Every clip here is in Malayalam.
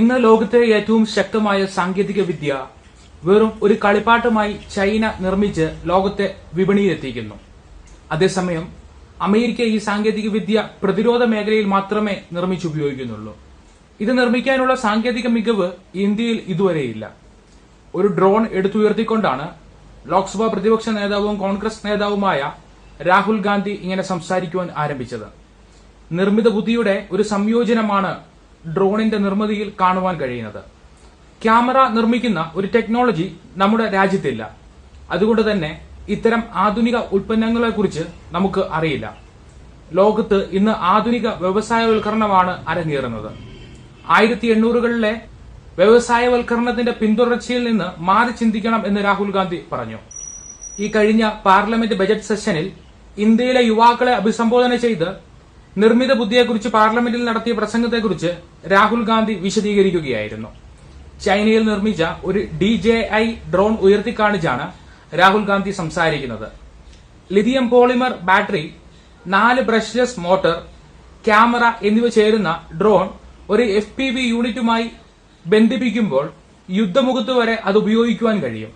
ഇന്ന് ലോകത്തെ ഏറ്റവും ശക്തമായ സാങ്കേതിക വിദ്യ വെറും ഒരു കളിപ്പാട്ടുമായി ചൈന നിർമ്മിച്ച് ലോകത്തെ വിപണിയിലെത്തിക്കുന്നു. അതേസമയം അമേരിക്ക ഈ സാങ്കേതിക വിദ്യ പ്രതിരോധ മേഖലയിൽ മാത്രമേ നിർമ്മിച്ചുപയോഗിക്കുന്നുള്ളൂ. ഇത് നിർമ്മിക്കാനുള്ള സാങ്കേതിക മികവ് ഇന്ത്യയിൽ ഇതുവരെയില്ല. ഒരു ഡ്രോൺ എടുത്തുയർത്തിക്കൊണ്ടാണ് ലോക്സഭാ പ്രതിപക്ഷ നേതാവും കോൺഗ്രസ് നേതാവുമായ രാഹുൽ ഗാന്ധി ഇങ്ങനെ സംസാരിക്കുവാൻ ആരംഭിച്ചത്. നിർമ്മിത ബുദ്ധിയുടെ ഒരു സംയോജനമാണ് ഡ്രോണിന്റെ നിർമ്മിതിയിൽ കാണുവാൻ കഴിയുന്നത്. ക്യാമറ നിർമ്മിക്കുന്ന ഒരു ടെക്നോളജി നമ്മുടെ രാജ്യത്തില്ല. അതുകൊണ്ട് തന്നെ ഇത്തരം ആധുനിക ഉൽപ്പന്നങ്ങളെക്കുറിച്ച് നമുക്ക് അറിയില്ല. ലോകത്ത് ഇന്ന് ആധുനിക വ്യവസായവൽക്കരണമാണ് അരങ്ങേറുന്നത്. ആയിരത്തി എണ്ണൂറുകളിലെ വ്യവസായവൽക്കരണത്തിന്റെ പിന്തുടർച്ചയിൽ നിന്ന് മാറി ചിന്തിക്കണം എന്ന് രാഹുൽ ഗാന്ധി പറഞ്ഞു. ഈ കഴിഞ്ഞ പാർലമെന്റ് ബജറ്റ് സെഷനിൽ ഇന്ത്യയിലെ യുവാക്കളെ അഭിസംബോധന ചെയ്ത് നിർമ്മിത ബുദ്ധിയെക്കുറിച്ച് പാർലമെന്റിൽ നടത്തിയ പ്രസംഗത്തെക്കുറിച്ച് രാഹുൽ ഗാന്ധി വിശദീകരിക്കുകയായിരുന്നു. ചൈനയിൽ നിർമ്മിച്ച ഒരു ഡി ജെ ഐ ഡ്രോൺ ഉയർത്തിക്കാണിച്ചാണ് രാഹുൽ ഗാന്ധി സംസാരിക്കുന്നത്. ലിഥിയം പോളിമർ ബാറ്ററി നാല് ബ്രഷ്ലെസ് മോട്ടോർ ക്യാമറ എന്നിവ ചേരുന്ന ഡ്രോൺ ഒരു എഫ് പി വി യൂണിറ്റുമായി ബന്ധിപ്പിക്കുമ്പോൾ യുദ്ധമുഖത്ത് വരെ അത് ഉപയോഗിക്കുവാൻ കഴിയും.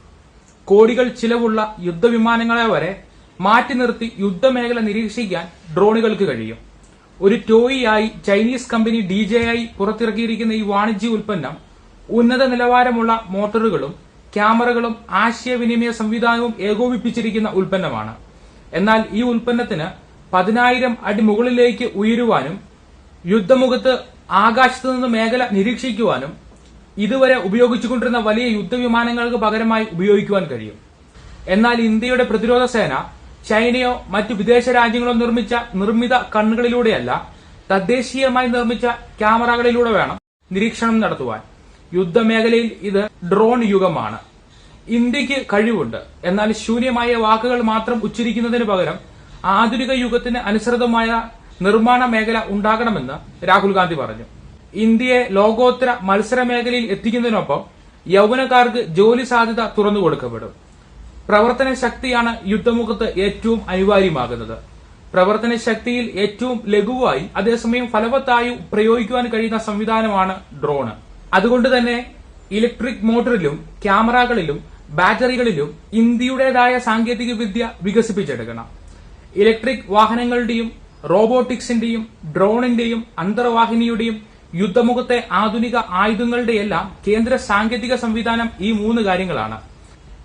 കോടികൾ ചിലവുള്ള യുദ്ധവിമാനങ്ങളെ വരെ മാറ്റി നിർത്തി യുദ്ധമേഖല നിരീക്ഷിക്കാൻ ഡ്രോണുകൾക്ക് കഴിയും. ഒരു ടോയിയായി Chinese company D J I പുറത്തിറക്കിയിരിക്കുന്ന ഈ വാണിജ്യ ഉൽപ്പന്നം ഉന്നത നിലവാരമുള്ള മോട്ടോറുകളും ക്യാമറകളും ആശയവിനിമയ സംവിധാനവും ഏകോപിപ്പിച്ചിരിക്കുന്ന ഉൽപ്പന്നമാണ്. എന്നാൽ ഈ ഉൽപ്പന്നത്തിന് പതിനായിരം അടി മുകളിലേക്ക് ഉയരുവാനും യുദ്ധമുഖത്ത് ആകാശത്തു നിന്ന് മേഖല നിരീക്ഷിക്കുവാനും ഇതുവരെ ഉപയോഗിച്ചുകൊണ്ടിരുന്ന വലിയ യുദ്ധവിമാനങ്ങൾക്ക് പകരമായി ഉപയോഗിക്കുവാൻ കഴിയും. എന്നാൽ ഇന്ത്യയുടെ പ്രതിരോധ സേന ചൈനയോ മറ്റു വിദേശ രാജ്യങ്ങളോ നിർമ്മിച്ച നിർമ്മിത കണ്ണുകളിലൂടെയല്ല തദ്ദേശീയമായി നിർമ്മിച്ച ക്യാമറകളിലൂടെ വേണം നിരീക്ഷണം നടത്തുവാൻ. യുദ്ധമേഖലയിൽ ഇത് ഡ്രോൺ യുഗമാണ്. ഇന്ത്യയ്ക്ക് കഴിവുണ്ട്. എന്നാൽ ശൂന്യമായ വാക്കുകൾ മാത്രം ഉച്ചരിക്കുന്നതിന് പകരം ആധുനിക യുഗത്തിന് അനുസൃതമായ നിർമ്മാണ മേഖല ഉണ്ടാകണമെന്ന് രാഹുൽ ഗാന്ധി പറഞ്ഞു. ഇന്ത്യയെ ലോകോത്തര മത്സര മേഖലയിൽ എത്തിക്കുന്നതിനൊപ്പം യൗവനക്കാർക്ക് ജോലി സാധ്യത തുറന്നു കൊടുക്കപ്പെടും പ്രവർത്തന ശക്തിയാണ് യുദ്ധമുഖത്ത് ഏറ്റവും അനിവാര്യമാകുന്നത്. പ്രവർത്തന ശക്തിയിൽ ഏറ്റവും ലഘുവായി അതേസമയം ഫലവത്തായി പ്രയോഗിക്കുവാൻ കഴിയുന്ന സംവിധാനമാണ് ഡ്രോണ്. അതുകൊണ്ട് തന്നെ ഇലക്ട്രിക് മോട്ടറിലും ക്യാമറകളിലും ബാറ്ററികളിലും ഇന്ത്യയുടേതായ സാങ്കേതിക വിദ്യ വികസിപ്പിച്ചെടുക്കണം. ഇലക്ട്രിക് വാഹനങ്ങളുടെയും റോബോട്ടിക്സിന്റെയും ഡ്രോണിന്റെയും അന്തർവാഹിനിയുടെയും യുദ്ധമുഖത്തെ ആധുനിക ആയുധങ്ങളുടെയെല്ലാം കേന്ദ്ര സാങ്കേതിക സംവിധാനം ഈ മൂന്ന് കാര്യങ്ങളാണ്.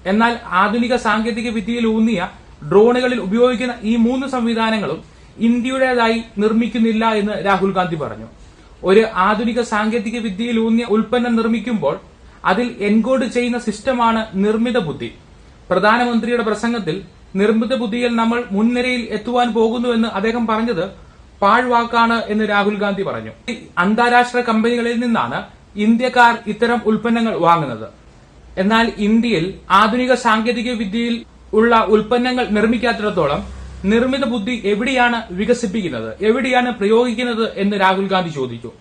എന്നാൽ ആധുനിക സാങ്കേതിക വിദ്യയിൽ ഊന്നിയ ഡ്രോണുകളിൽ ഉപയോഗിക്കുന്ന ഈ മൂന്ന് സംവിധാനങ്ങളും ഇന്ത്യയുടേതായി നിർമ്മിക്കുന്നില്ല എന്ന് രാഹുൽ ഗാന്ധി പറഞ്ഞു. ഒരു ആധുനിക സാങ്കേതിക വിദ്യയിൽ ഊന്നിയ ഉൽപ്പന്നം നിർമ്മിക്കുമ്പോൾ അതിൽ എൻകോഡ് ചെയ്യുന്ന സിസ്റ്റമാണ് നിർമ്മിത ബുദ്ധി. പ്രധാനമന്ത്രിയുടെ പ്രസംഗത്തിൽ നിർമ്മിത ബുദ്ധിയിൽ നമ്മൾ മുൻനിരയിൽ എത്തുവാൻ പോകുന്നുവെന്ന് അദ്ദേഹം പറഞ്ഞത് പാഴ്വാക്കാണ് എന്ന് രാഹുൽ ഗാന്ധി പറഞ്ഞു. അന്താരാഷ്ട്ര കമ്പനികളിൽ നിന്നാണ് ഇന്ത്യക്കാർ ഇത്തരം ഉൽപ്പന്നങ്ങൾ വാങ്ങുന്നത്. എന്നാൽ ഇന്ത്യയിൽ ആധുനിക സാങ്കേതിക വിദ്യയിൽ ഉള്ള ഉൽപ്പന്നങ്ങൾ നിർമ്മിക്കാത്തിടത്തോളം നിർമ്മിത ബുദ്ധി എവിടെയാണ് വികസിപ്പിക്കുന്നത് എവിടെയാണ് പ്രയോഗിക്കുന്നത് എന്ന് രാഹുൽ ഗാന്ധി ചോദിച്ചു.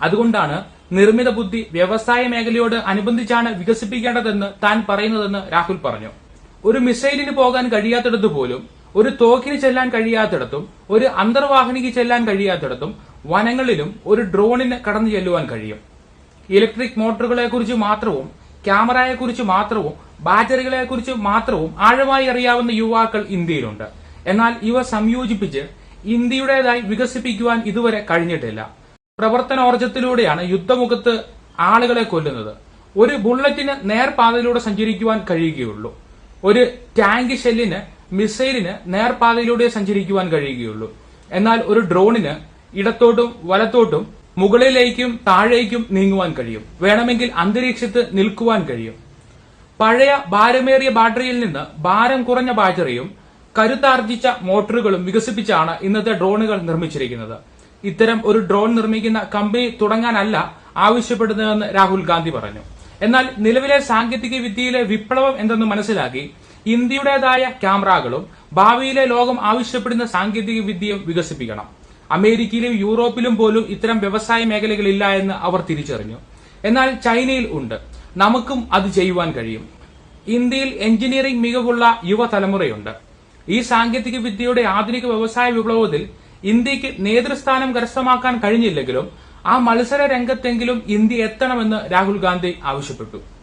അതുകൊണ്ടാണ് നിർമ്മിത ബുദ്ധി വ്യവസായ മേഖലയോട് അനുബന്ധിച്ചാണ് വികസിപ്പിക്കേണ്ടതെന്ന് താൻ പറയുന്നതെന്ന് രാഹുൽ പറഞ്ഞു. ഒരു മിസൈലിന് പോകാൻ കഴിയാത്തിടത്ത് പോലും ഒരു തോക്കിന് ചെല്ലാൻ കഴിയാത്തിടത്തും ഒരു അന്തർവാഹിനിക്ക് ചെല്ലാൻ കഴിയാത്തിടത്തും വനങ്ങളിലും ഒരു ഡ്രോണിന് കടന്നു ചെല്ലുവാൻ കഴിയും. ഇലക്ട്രിക് മോട്ടോറുകളെ കുറിച്ച് മാത്രവും ക്യാമറയെക്കുറിച്ച് മാത്രവും ബാറ്ററികളെക്കുറിച്ച് മാത്രവും ആഴമായി അറിയാവുന്ന യുവാക്കൾ ഇന്ത്യയിലുണ്ട്. എന്നാൽ ഇവ സംയോജിപ്പിച്ച് ഇന്ത്യയുടേതായി വികസിപ്പിക്കുവാൻ ഇതുവരെ കഴിഞ്ഞിട്ടില്ല. പ്രവർത്തനോർജത്തിലൂടെയാണ് യുദ്ധമുഖത്ത് ആളുകളെ കൊല്ലുന്നത്. ഒരു ബുള്ളറ്റിന് നേർപാതയിലൂടെ സഞ്ചരിക്കുവാൻ കഴിയുകയുള്ളൂ. ഒരു ടാങ്ക് ഷെല്ലിന് മിസൈലിന് നേർപാതയിലൂടെ സഞ്ചരിക്കുവാൻ കഴിയുകയുള്ളൂ. എന്നാൽ ഒരു ഡ്രോണിന് ഇടത്തോട്ടും വലത്തോട്ടും മുകളിലേക്കും താഴേക്കും നീങ്ങുവാൻ കഴിയും. വേണമെങ്കിൽ അന്തരീക്ഷത്ത് നിൽക്കുവാൻ കഴിയും. പഴയ ഭാരമേറിയ ബാറ്ററിയിൽ നിന്ന് ഭാരം കുറഞ്ഞ ബാറ്ററിയും കരുത്താർജിച്ച മോട്ടോറുകളും വികസിപ്പിച്ചാണ് ഇന്നത്തെ ഡ്രോണുകൾ നിർമ്മിച്ചിരിക്കുന്നത്. ഇത്തരം ഒരു ഡ്രോൺ നിർമ്മിക്കുന്ന കമ്പനി തുടങ്ങാനല്ല ആവശ്യപ്പെടുന്നതെന്ന് രാഹുൽ ഗാന്ധി പറഞ്ഞു. എന്നാൽ നിലവിലെ സാങ്കേതിക വിദ്യയിലെ വിപ്ലവം എന്തെന്ന് മനസ്സിലാക്കി ഇന്ത്യയുടേതായ ക്യാമറകളും ഭാവിയിലെ ലോകം ആവശ്യപ്പെടുന്ന സാങ്കേതിക വിദ്യയും വികസിപ്പിക്കണം. അമേരിക്കയിലും യൂറോപ്പിലും പോലും ഇത്തരം വ്യവസായ മേഖലകളില്ല എന്ന് അവർ തിരിച്ചറിഞ്ഞു. എന്നാൽ ചൈനയിൽ ഉണ്ട്. നമുക്കും അത് ചെയ്യുവാൻ കഴിയും. ഇന്ത്യയിൽ എഞ്ചിനീയറിംഗ് മികവുള്ള യുവതലമുറയുണ്ട്. ഈ സാങ്കേതിക വിദ്യയുടെ ആധുനിക വ്യവസായ വിപ്ലവത്തിൽ ഇന്ത്യയ്ക്ക് നേതൃസ്ഥാനം കരസ്ഥമാക്കാൻ കഴിഞ്ഞില്ലെങ്കിലും ആ മത്സര രംഗത്തെങ്കിലും ഇന്ത്യ എത്തണമെന്ന് രാഹുൽ ഗാന്ധി ആവശ്യപ്പെട്ടു.